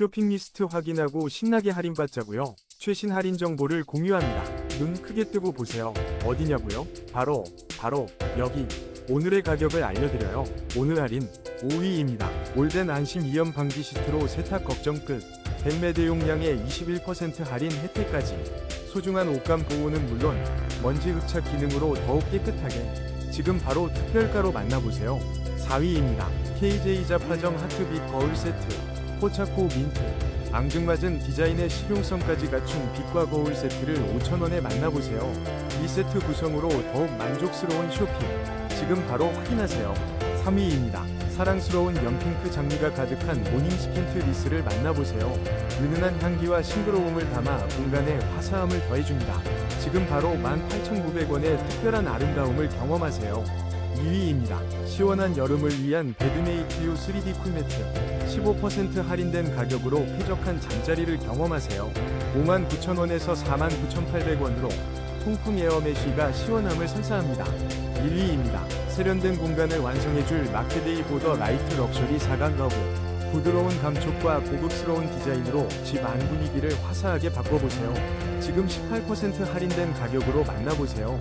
쇼핑 리스트 확인하고 신나게 할인받자고요. 최신 할인 정보를 공유합니다. 눈 크게 뜨고 보세요. 어디냐고요? 바로 바로 여기. 오늘의 가격을 알려드려요. 오늘 할인 5위입니다. 올덴 안심 이염 방지 시트로 세탁 걱정 끝. 100매 대 용량에 21% 할인 혜택까지. 소중한 옷감 보호는 물론 먼지 흡착 기능으로 더욱 깨끗하게. 지금 바로 특별가로 만나보세요. 4위입니다. KJ 자파정 하트빛 거울 세트. 포차코 민트. 앙증맞은 디자인의 실용성까지 갖춘 빛과 거울 세트를 5,000원에 만나보세요. 이 세트 구성으로 더욱 만족스러운 쇼핑. 지금 바로 확인하세요. 3위입니다. 사랑스러운 연핑크 장미가 가득한 모닝 스킨트 리스를 만나보세요. 은은한 향기와 싱그러움을 담아 공간에 화사함을 더해줍니다. 지금 바로 18,900원의 특별한 아름다움을 경험하세요. 2위입니다. 시원한 여름을 위한 베드메이트유 3D 쿨매트. 15% 할인된 가격으로 쾌적한 잠자리를 경험하세요. 59,000원에서 49,800원으로 통풍 에어 메쉬가 시원함을 선사합니다. 1위입니다. 세련된 공간을 완성해줄 마크데이 보더 라이트 럭셔리 4강 가구. 부드러운 감촉과 고급스러운 디자인으로 집 안 분위기를 화사하게 바꿔보세요. 지금 18% 할인된 가격으로 만나보세요.